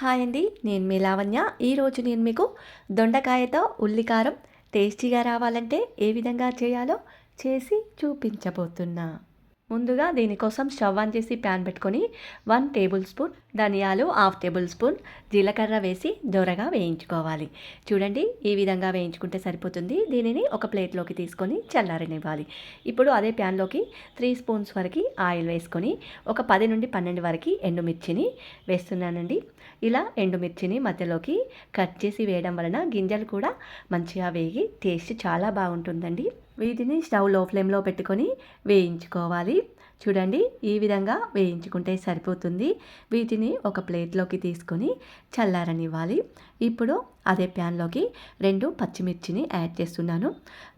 Hi అండి నేను మీ లావణ్య. ఈరోజు నేను మీకు దొండకాయతో ఉల్లికారం టేస్టీగా రావాలంటే ఏ విధంగా చేయాలో చేసి చూపించబోతున్నా. ముందుగా దీనికోసం స్టవ్ ఆన్ చేసి ప్యాన్ పెట్టుకొని వన్ టేబుల్ స్పూన్ ధనియాలు హాఫ్ టేబుల్ స్పూన్ జీలకర్ర వేసి దొరగా వేయించుకోవాలి. చూడండి ఈ విధంగా వేయించుకుంటే సరిపోతుంది. దీనిని ఒక ప్లేట్లోకి తీసుకొని చల్లారనివ్వాలి. ఇప్పుడు అదే ప్యాన్లోకి త్రీ స్పూన్స్ వరకు ఆయిల్ వేసుకొని ఒక పది నుండి పన్నెండు వరకు ఎండుమిర్చిని వేస్తున్నానండి. ఇలా ఎండుమిర్చిని మధ్యలోకి కట్ చేసి వేయడం వలన గింజలు కూడా మంచిగా వేగి టేస్ట్ చాలా బాగుంటుందండి. వీటిని స్టవ్లో ఫ్లేమ్లో పెట్టుకొని వేయించుకోవాలి. చూడండి ఈ విధంగా వేయించుకుంటే సరిపోతుంది. వీటిని ఒక ప్లేట్లోకి తీసుకొని చల్లారనివ్వాలి. ఇప్పుడు అదే ప్యాన్లోకి రెండు పచ్చిమిర్చిని యాడ్ చేస్తున్నాను.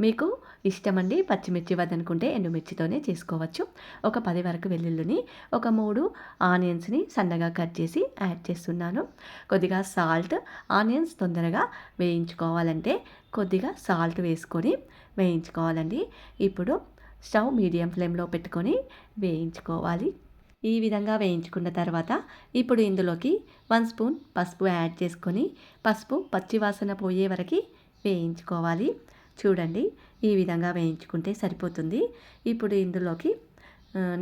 మీకు ఇష్టమండి పచ్చిమిర్చి వద్దనుకుంటే ఎండుమిర్చితోనే చేసుకోవచ్చు. ఒక పది వరకు వెల్లుల్లిని ఒక మూడు ఆనియన్స్ని సన్నగా కట్ చేసి యాడ్ చేస్తున్నాను. కొద్దిగా సాల్ట్ ఆనియన్స్ తొందరగా వేయించుకోవాలంటే కొద్దిగా సాల్ట్ వేసుకొని వేయించుకోవాలండి. ఇప్పుడు స్టవ్ మీడియం ఫ్లేమ్లో పెట్టుకొని వేయించుకోవాలి. ఈ విధంగా వేయించుకున్న తర్వాత ఇప్పుడు ఇందులోకి వన్ స్పూన్ పసుపు యాడ్ చేసుకొని పసుపు పచ్చివాసన పోయే వరకు వేయించుకోవాలి. చూడండి ఈ విధంగా వేయించుకుంటే సరిపోతుంది. ఇప్పుడు ఇందులోకి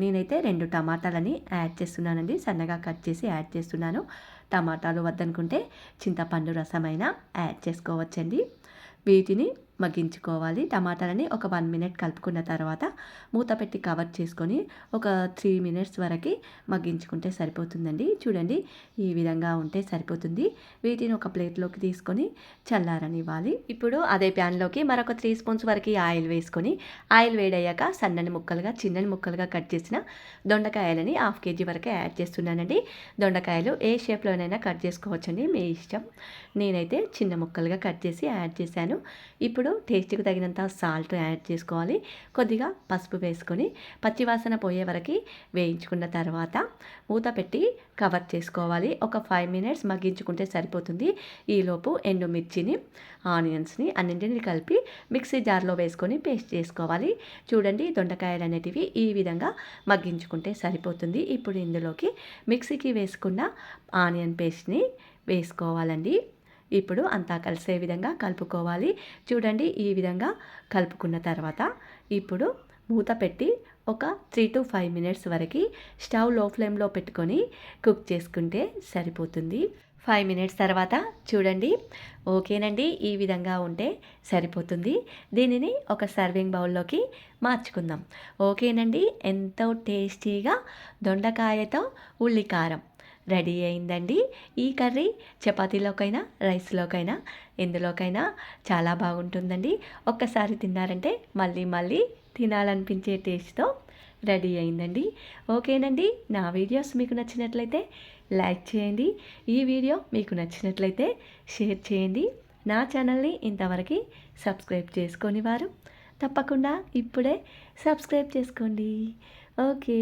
నేనైతే రెండు టమాటాలని యాడ్ చేస్తున్నానండి. సన్నగా కట్ చేసి యాడ్ చేస్తున్నాను. టమాటాలు వద్దనుకుంటే చింతపండు రసమైన యాడ్ చేసుకోవచ్చండి. వీటిని మగ్గించుకోవాలి. టమాటాలని ఒక వన్ మినిట్ కలుపుకున్న తర్వాత మూత పెట్టి కవర్ చేసుకొని ఒక త్రీ మినిట్స్ వరకు మగ్గించుకుంటే సరిపోతుందండి. చూడండి ఈ విధంగా ఉంటే సరిపోతుంది. వీటిని ఒక ప్లేట్లోకి తీసుకొని చల్లారనివ్వాలి. ఇప్పుడు అదే ప్యాన్లోకి మరొక త్రీ స్పూన్స్ వరకు ఆయిల్ వేసుకొని ఆయిల్ వేడయ్యాక సన్నని ముక్కలుగా చిన్నని ముక్కలుగా కట్ చేసిన దొండకాయలని హాఫ్ కేజీ వరకు యాడ్ చేస్తున్నానండి. దొండకాయలు ఏ షేప్లోనైనా కట్ చేసుకోవచ్చండి. మీ ఇష్టం. నేనైతే చిన్న ముక్కలుగా కట్ చేసి యాడ్ చేశాను. ఇప్పుడు ఇప్పుడు టేస్ట్కి తగినంత సాల్ట్ యాడ్ చేసుకోవాలి. కొద్దిగా పసుపు వేసుకొని పచ్చివాసన పోయే వరకు వేయించుకున్న తర్వాత మూత పెట్టి కవర్ చేసుకోవాలి. ఒక ఫైవ్ మినిట్స్ మగ్గించుకుంటే సరిపోతుంది. ఈలోపు ఎండుమిర్చిని ఆనియన్స్ని అన్నింటిని కలిపి మిక్సీ జార్లో వేసుకొని పేస్ట్ చేసుకోవాలి. చూడండి దొండకాయలు అనేటివి ఈ విధంగా మగ్గించుకుంటే సరిపోతుంది. ఇప్పుడు ఇందులోకి మిక్సీకి వేసుకున్న ఆనియన్ పేస్ట్ని వేసుకోవాలండి. ఇప్పుడు అంతా కలిసే విధంగా కలుపుకోవాలి. చూడండి ఈ విధంగా కలుపుకున్న తర్వాత ఇప్పుడు మూత పెట్టి ఒక త్రీ టు ఫైవ్ మినిట్స్ వరకు స్టవ్లో ఫ్లేమ్లో పెట్టుకొని కుక్ చేసుకుంటే సరిపోతుంది. ఫైవ్ మినిట్స్ తర్వాత చూడండి. ఓకేనండి. ఈ విధంగా ఉంటే సరిపోతుంది. దీనిని ఒక సర్వింగ్ బౌల్లోకి మార్చుకుందాం. ఓకేనండి. ఎంతో టేస్టీగా దొండకాయతో ఉల్లికారం. రెడీ అయిందండి. ఈ కర్రీ చపాతీలోకైనా రైస్లోకైనా ఎందులోకైనా చాలా బాగుంటుందండి. ఒక్కసారి తిన్నారంటే మళ్ళీ మళ్ళీ తినాలనిపించే టేస్ట్తో రెడీ అయిందండి. ఓకేనండి నా వీడియోస్ మీకు నచ్చినట్లయితే లైక్ చేయండి. ఈ వీడియో మీకు నచ్చినట్లయితే షేర్ చేయండి. నా ఛానల్ని ఇంతవరకు సబ్స్క్రైబ్ చేసుకొని వారు తప్పకుండా ఇప్పుడే సబ్స్క్రైబ్ చేసుకోండి. ఓకే.